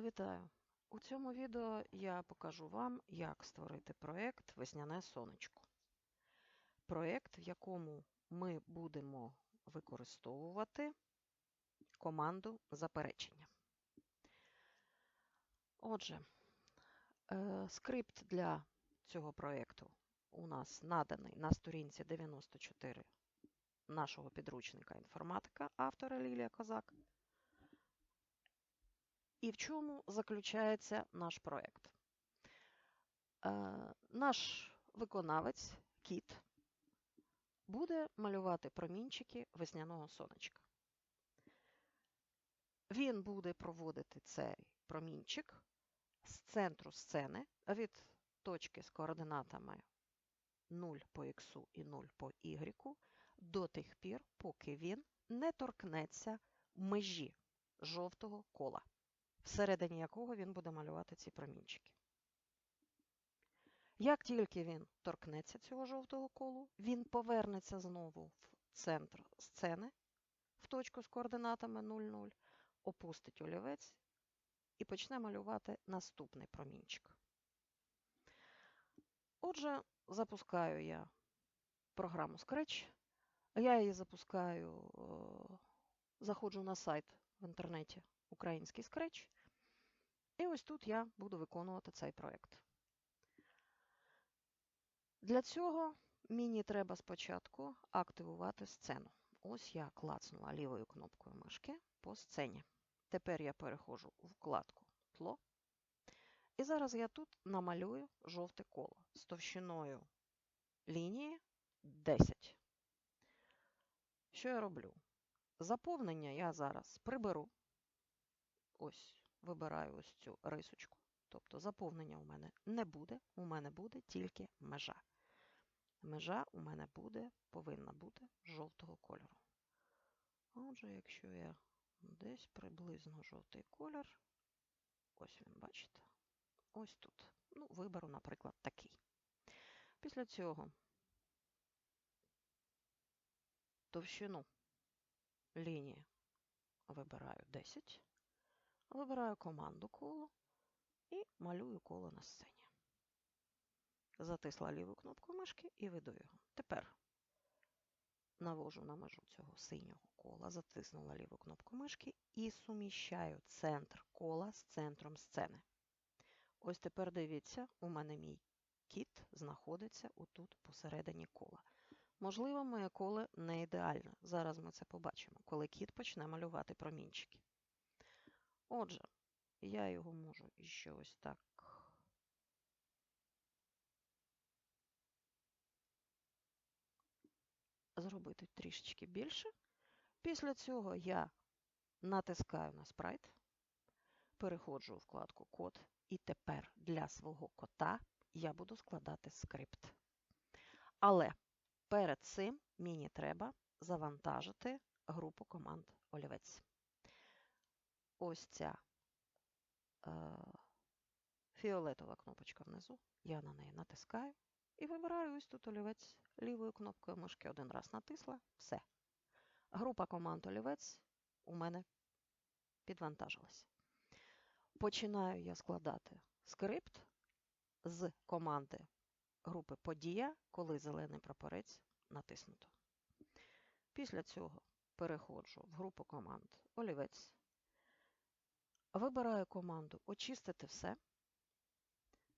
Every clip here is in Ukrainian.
Вітаю! У цьому відео я покажу вам, як створити проєкт Весняне сонечко. Проєкт, в якому ми будемо використовувати команду заперечення. Отже, е, скрипт для цього проєкту у нас наданий на сторінці 94 нашого підручника інформатика автора Лілія Козак. І в чому заключається наш проєкт? Е, наш виконавець, кіт, буде малювати промінчики весняного сонечка. Він буде проводити цей промінчик з центру сцени від точки з координатами 0 по х і 0 по y до тих пір, поки він не торкнеться межі жовтого кола всередині якого він буде малювати ці промінчики. Як тільки він торкнеться цього жовтого колу, він повернеться знову в центр сцени, в точку з координатами 0,0, опустить олівець і почне малювати наступний промінчик. Отже, запускаю я програму Scratch. Я її запускаю, заходжу на сайт в інтернеті український Scratch. І ось тут я буду виконувати цей проєкт. Для цього мені треба спочатку активувати сцену. Ось я клацнула лівою кнопкою мишки по сцені. Тепер я переходжу у вкладку Тло. І зараз я тут намалюю жовте коло з товщиною лінії 10. Що я роблю? Заповнення я зараз приберу. Ось вибираю ось цю рисочку. Тобто заповнення у мене не буде, у мене буде тільки межа. Межа у мене буде, повинна бути жовтого кольору. Отже, якщо я десь приблизно жовтий колір, ось він, бачите, ось тут. Ну, виберу, наприклад, такий. Після цього товщину лінії вибираю 10. Вибираю команду коло і малюю коло на сцені. Затисла ліву кнопку мишки і веду його. Тепер навожу на межу цього синього кола, затиснула ліву кнопку мишки і суміщаю центр кола з центром сцени. Ось тепер дивіться, у мене мій кіт знаходиться отут посередині кола. Можливо, моє коле не ідеальне. Зараз ми це побачимо, коли кіт почне малювати промінчики. Отже, я його можу іще ось так. Зробити трішечки більше. Після цього я натискаю на спрайт, переходжу у вкладку Код, і тепер для свого кота я буду складати скрипт. Але перед цим мені треба завантажити групу команд олівець ось ця е, фіолетова кнопочка внизу. Я на неї натискаю і вибираю ось тут олівець лівою кнопкою мишки один раз натисла. Все. Група команд олівець у мене підвантажилася. Починаю я складати скрипт з команди групи Подія, коли зелений прапорець натиснуто. Після цього переходжу в групу команд олівець. Вибираю команду Очистити все.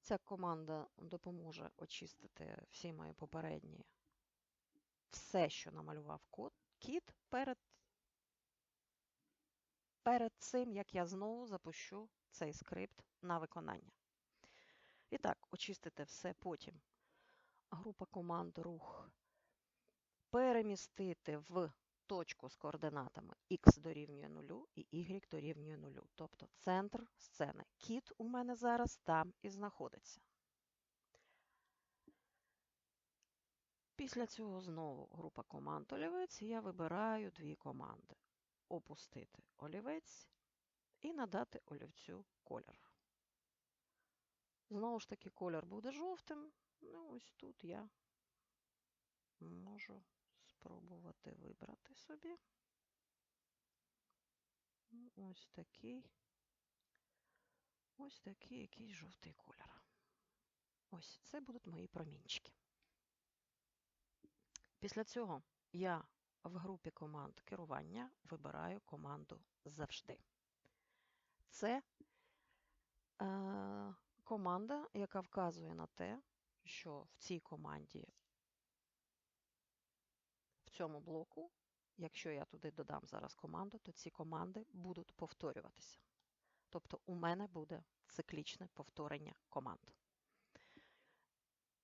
Ця команда допоможе очистити всі мої попередні все, що намалював кіт перед перед цим, як я знову запущу цей скрипт на виконання. І так, очистити все потім. Група команд рух перемістити в точку з координатами x дорівнює 0 і y дорівнює 0. Тобто центр сцени. Кіт у мене зараз там і знаходиться. Після цього знову група команд олівець, я вибираю дві команди. Опустити олівець і надати олівцю колір. Знову ж таки, колір буде жовтим. Ну, ось тут я можу спробувати вибрати собі. Ну, ось такий ось такий якийсь жовтий колір. Ось це будуть мої промінчики. Після цього я в групі команд керування вибираю команду завжди. Це е, команда, яка вказує на те, що в цій команді, цьому блоку, якщо я туди додам зараз команду, то ці команди будуть повторюватися. Тобто у мене буде циклічне повторення команд.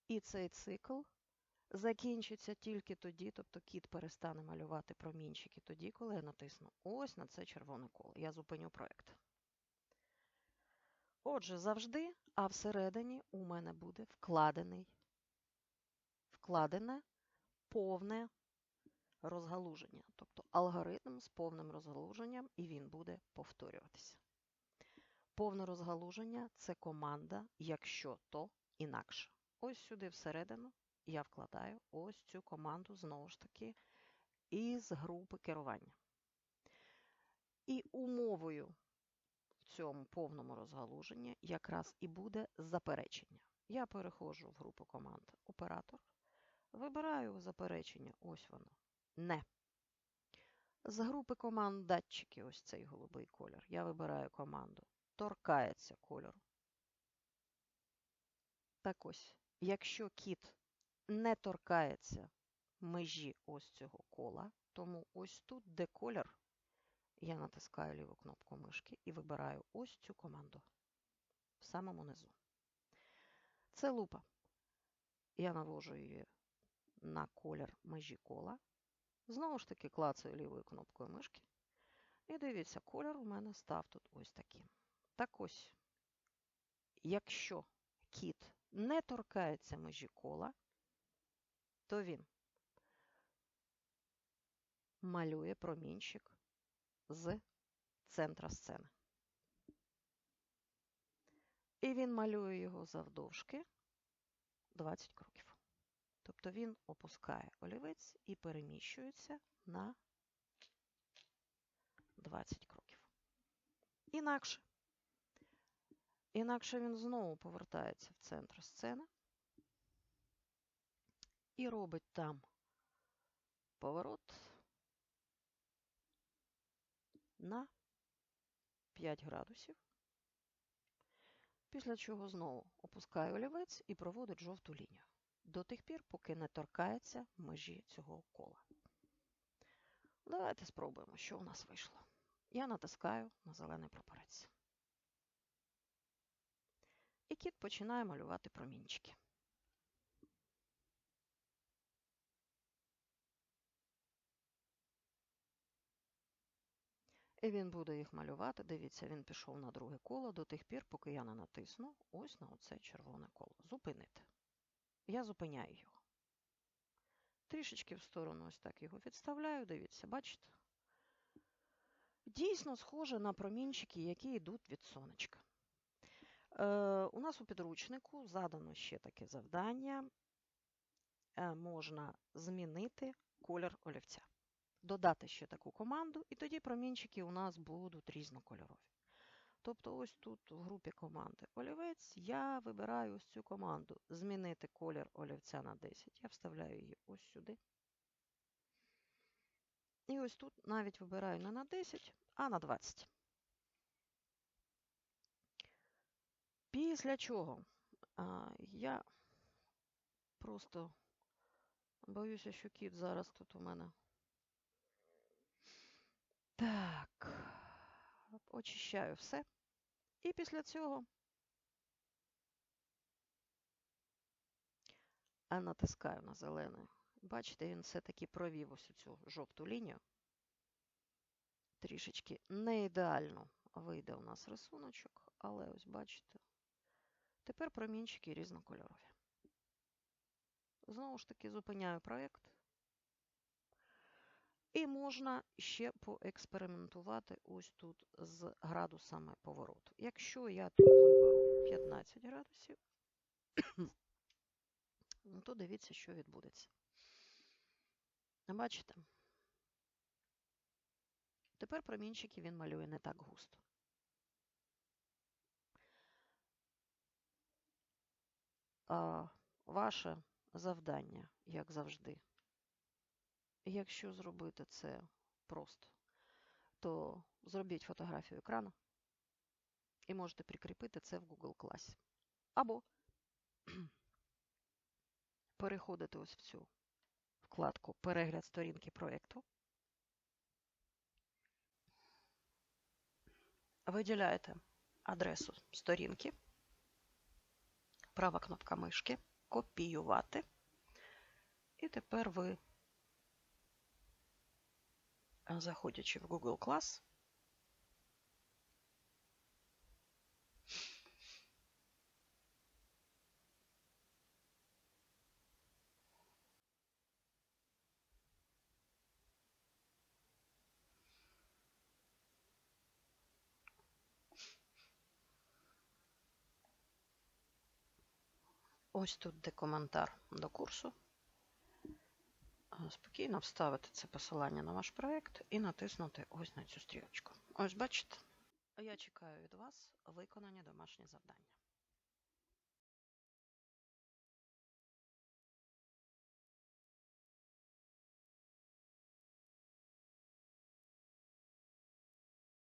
І цей цикл закінчиться тільки тоді, тобто кіт перестане малювати промінчики тоді, коли я натисну ось на це червоне коло. Я зупиню проєкт. Отже, завжди, а всередині у мене буде вкладений, вкладене повне розгалуження, тобто алгоритм з повним розгалуженням, і він буде повторюватися. Повне розгалуження це команда, якщо то інакше. Ось сюди всередину я вкладаю ось цю команду, знову ж таки, із групи керування. І умовою в цьому повному розгалуженні якраз і буде заперечення. Я переходжу в групу команд оператор, вибираю заперечення, ось воно, не. З групи команд датчики, ось цей голубий колір, я вибираю команду торкається кольору. Так ось, якщо кіт не торкається межі ось цього кола, тому ось тут, де колір, я натискаю ліву кнопку мишки і вибираю ось цю команду в самому низу. Це лупа. Я навожу її на колір межі кола. Знову ж таки, клацаю лівою кнопкою мишки. І дивіться, колір у мене став тут ось таким. Так ось, якщо кіт не торкається межі кола, то він малює промінчик з центра сцени. І він малює його завдовжки 20 кроків. Тобто він опускає олівець і переміщується на 20 кроків. Інакше. Інакше він знову повертається в центр сцени і робить там поворот на 5 градусів, після чого знову опускає олівець і проводить жовту лінію до тих пір, поки не торкається межі цього кола. Давайте спробуємо, що у нас вийшло. Я натискаю на зелений прапорець. І кіт починає малювати промінчики. І він буде їх малювати. Дивіться, він пішов на друге коло до тих пір, поки я не натисну ось на оце червоне коло. Зупинити. Я зупиняю його. Трішечки в сторону ось так його відставляю, дивіться, бачите? Дійсно схоже на промінчики, які йдуть від сонечка. Е, У нас у підручнику задано ще таке завдання. Е, можна змінити колір олівця. Додати ще таку команду, і тоді промінчики у нас будуть різнокольорові. Тобто, ось тут в групі команди олівець я вибираю ось цю команду Змінити колір олівця на 10. Я вставляю її ось сюди. І ось тут навіть вибираю не на 10, а на 20. Після чого а, я просто боюся, що кіт зараз тут у мене. Так, очищаю все. І після цього натискаю на зелене. Бачите, він все-таки провів ось цю жовту лінію. Трішечки не ідеально вийде у нас рисуночок, але ось бачите. Тепер промінчики різнокольорові. Знову ж таки, зупиняю проєкт. І можна ще поекспериментувати ось тут з градусами повороту. Якщо я тут виберу 15 градусів, то дивіться, що відбудеться. Бачите? Тепер промінчики він малює не так густо. а, ваше завдання, як завжди. Якщо зробити це просто, то зробіть фотографію екрану і можете прикріпити це в Google класі. Або переходите ось в цю вкладку Перегляд сторінки проєкту. Виділяєте адресу сторінки, права кнопка мишки, копіювати. І тепер ви, заходячи в Google Class, ось тут де коментар до курсу. А, Спокійно вставити це посилання на ваш проект і натиснути ось на цю стрілочку. Ось бачите. Я чекаю від вас виконання домашнє завдання.